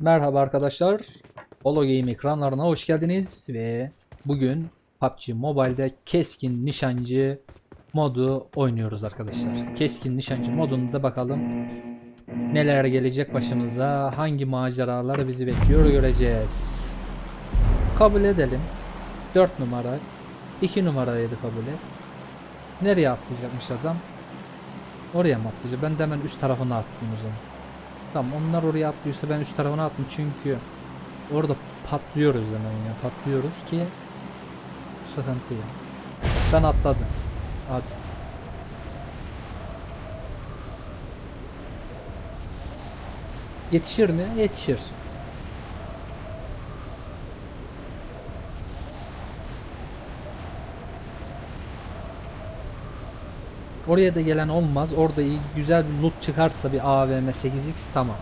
Merhaba arkadaşlar. Holo Game ekranlarına hoş geldiniz ve bugün PUBG Mobile'de keskin nişancı modu oynuyoruz arkadaşlar. Keskin nişancı modunda bakalım neler gelecek başımıza, hangi maceralar bizi bekliyor göreceğiz. Kabul edelim. 4 numara, 2 numaraydı kabul et. Nereye atlayacakmış adam? Oraya mı atlayacak? Ben de hemen üst tarafına atlayayım o zaman. Tamam onlar oraya atlıyorsa ben üst tarafına attım çünkü orada patlıyoruz hemen ya patlıyoruz ki sıkıntı ya. Ben atladım. Hadi. Yetişir mi? Yetişir. Oraya da gelen olmaz. Orada iyi güzel bir loot çıkarsa bir AVM 8x tamam.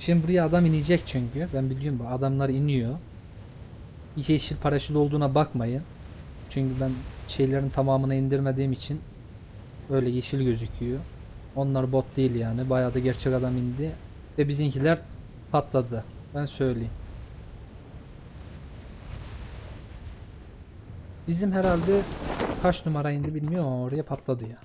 Şimdi buraya adam inecek çünkü. Ben biliyorum bu adamlar iniyor. Yeşil paraşüt olduğuna bakmayın. Çünkü ben şeylerin tamamını indirmediğim için öyle yeşil gözüküyor. Onlar bot değil yani. Bayağı da gerçek adam indi. Ve bizimkiler patladı. Ben söyleyeyim. Bizim herhalde kaç numara indi bilmiyorum oraya patladı ya.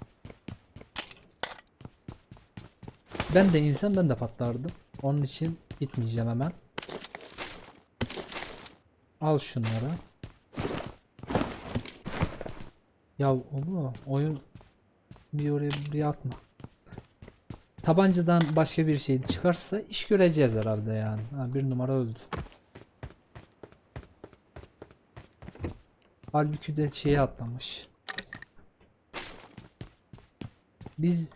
Ben de insan ben de patlardım. Onun için gitmeyeceğim hemen. Al şunları. Ya oğlum oyun bir oraya bir atma. Tabancadan başka bir şey çıkarsa iş göreceğiz herhalde yani. Ha, bir numara öldü. Halbuki de şeye atlamış. Biz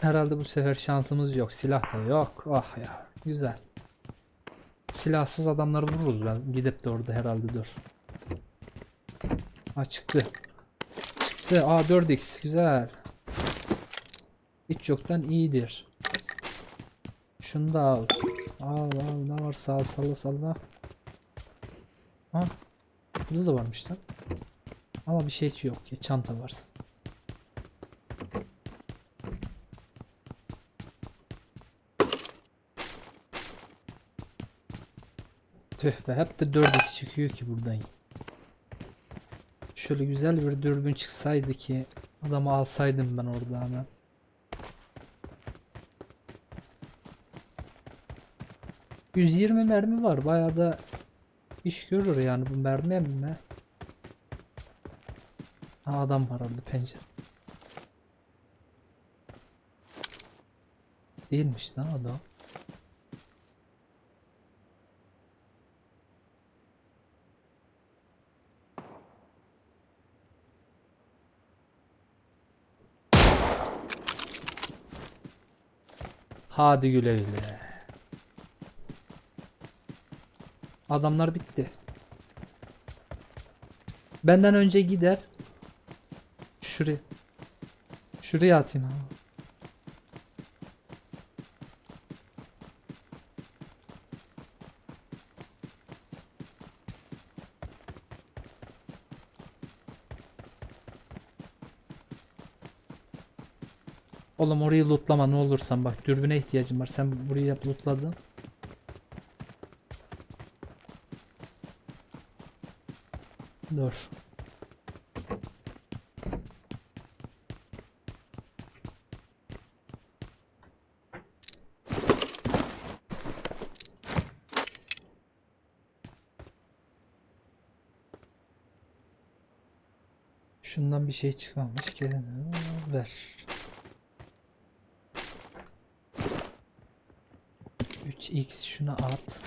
herhalde bu sefer şansımız yok. Silah da yok. Ah ya. Güzel. Silahsız adamları vururuz ben. Gidip de orada herhalde dur. Ha çıktı. Çıktı. Aa 4x. Güzel. Hiç yoktan iyidir. Şunu da al. Al al ne var sağ salla salla. Ha Burada da varmış lan. Ama bir şey yok ya çanta var. Tüh be hep de 4x çıkıyor ki buradan. Şöyle güzel bir dürbün çıksaydı ki adamı alsaydım ben orada hemen. ...120 mermi var. Bayağı da İş görür yani bu mermi mi? Ha adam var orada pencere. Değilmiş lan adam. Hadi güle güle. Adamlar bitti. Benden önce gider. Şuraya. Şuraya atayım abi. Oğlum orayı lootlama ne olursan bak dürbüne ihtiyacım var. Sen burayı lootladın. Dur. Şundan bir şey çıkmamış. Gelin ver. 3x şuna at.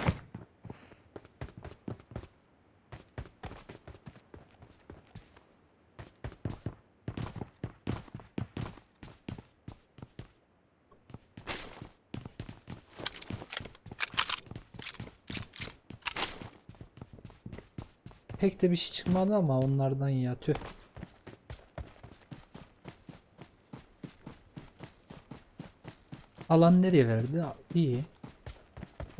Pek de bir şey çıkmadı ama onlardan ya tüh. Alan nereye verdi? İyi.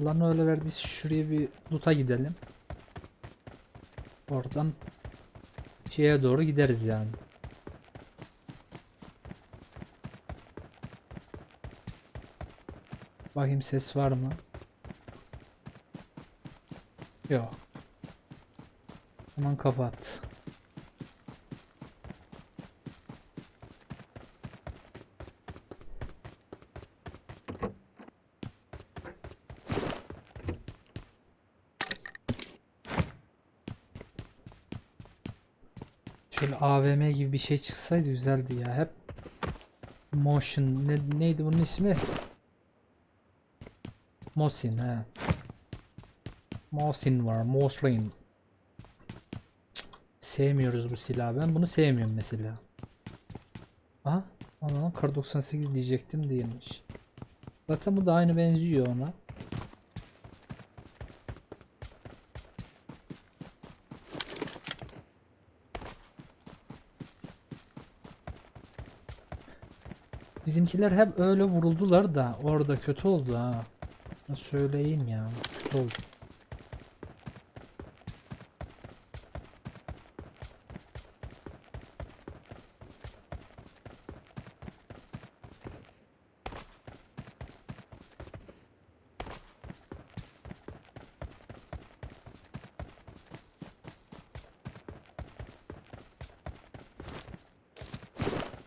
Alan öyle verdiyse şuraya bir loot'a gidelim. Oradan şeye doğru gideriz yani. Bakayım ses var mı? Yok. Hemen kapat. Şöyle AVM gibi bir şey çıksaydı güzeldi ya. Hep motion ne, neydi bunun ismi? Mosin he. Mosin var. Mosin. Sevmiyoruz bu silahı. Ben bunu sevmiyorum mesela. Aha. Ana kar 98 diyecektim değilmiş. Zaten bu da aynı benziyor ona. Bizimkiler hep öyle vuruldular da orada kötü oldu ha. Söyleyeyim ya. Kötü oldu.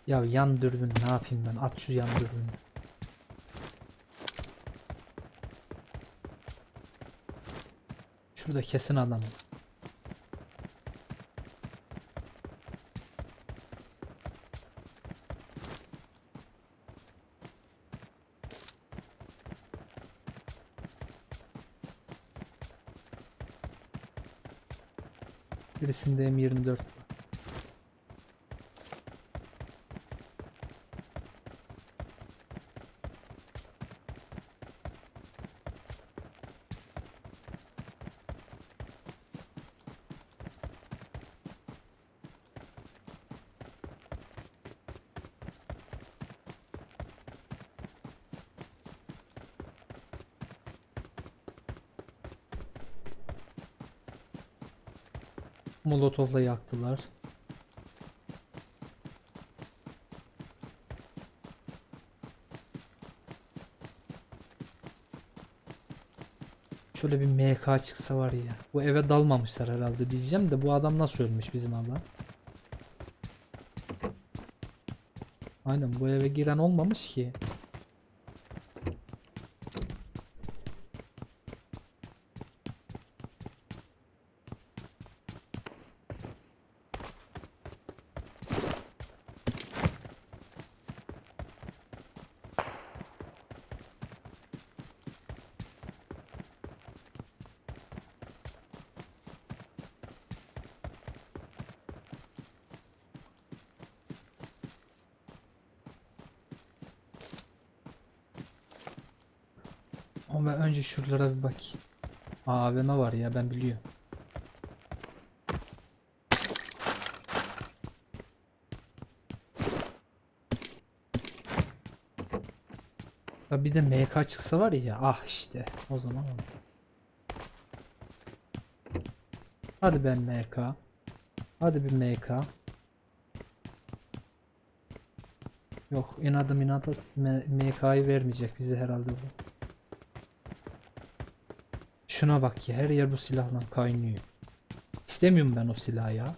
Ya yan dürbün ne yapayım ben? At şu yan dürbünü. Şurada kesin adam. Birisinde M24 var. Molotov'la yaktılar. Şöyle bir MK çıksa var ya. Bu eve dalmamışlar herhalde diyeceğim de bu adam nasıl ölmüş bizim adam? Aynen bu eve giren olmamış ki. Ama önce şuralara bir bakayım. Aa AVM var ya ben biliyorum. Ya bir de MK çıksa var ya ah işte o zaman olur. Hadi ben MK. Hadi bir MK. Yok inadım inadı MK'yı vermeyecek bize herhalde bu. Şuna bak ya her yer bu silahla kaynıyor. İstemiyorum ben o silahı ya.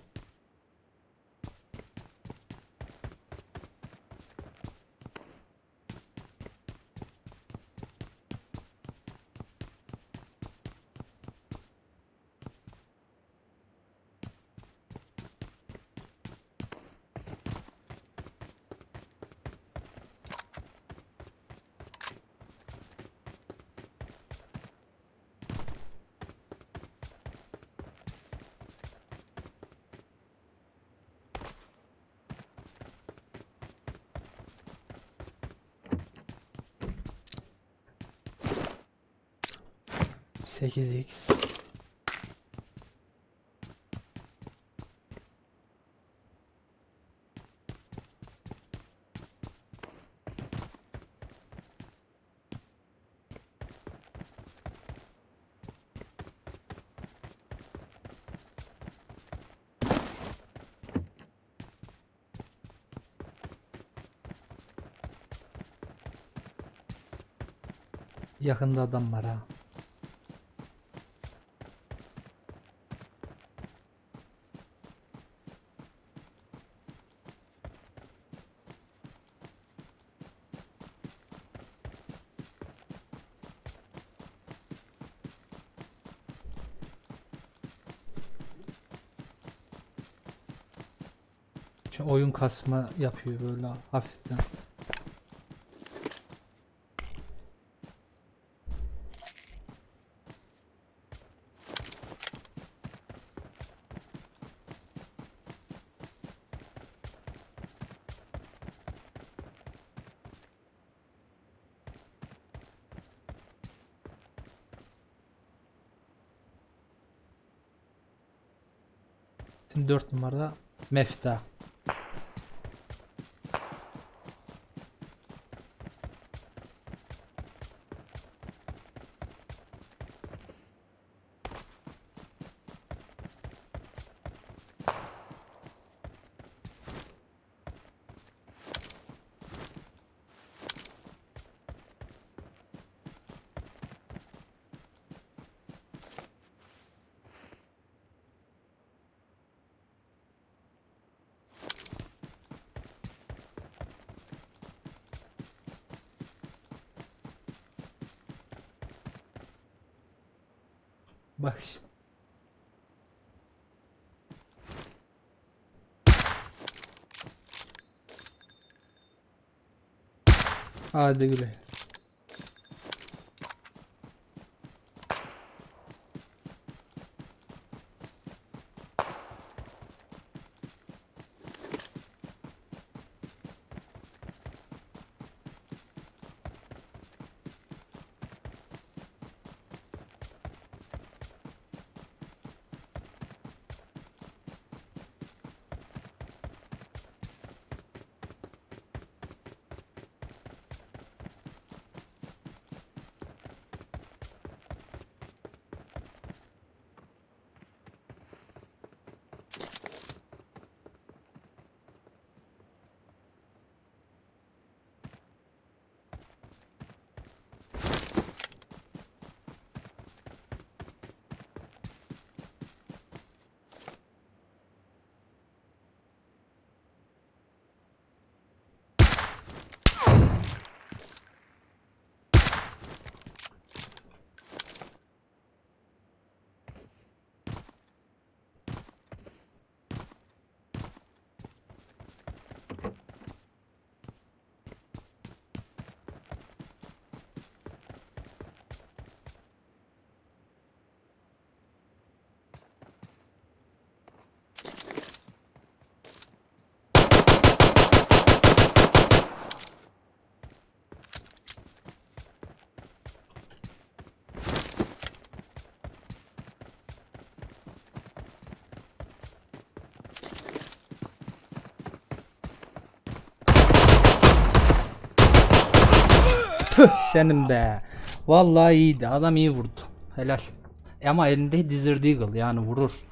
8x. Yakında adam var ha. Oyun kasma yapıyor böyle hafiften. Şimdi 4 numarada Mefta. Bak işte. Hadi güle. Tüh senin be. Vallahi iyiydi. Adam iyi vurdu. Helal. Ama elinde Desert Eagle yani vurur.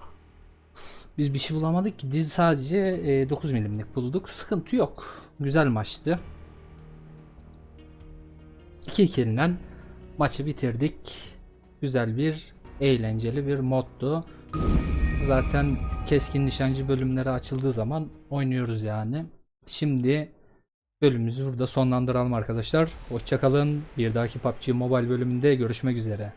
Biz bir şey bulamadık ki. Diz sadece e, 9 milimlik bulduk. Sıkıntı yok. Güzel maçtı. 2-2 ile maçı bitirdik. Güzel bir, eğlenceli bir moddu. Zaten keskin nişancı bölümleri açıldığı zaman oynuyoruz yani. Şimdi bölümümüzü burada sonlandıralım arkadaşlar. Hoşçakalın. Bir dahaki PUBG Mobile bölümünde görüşmek üzere.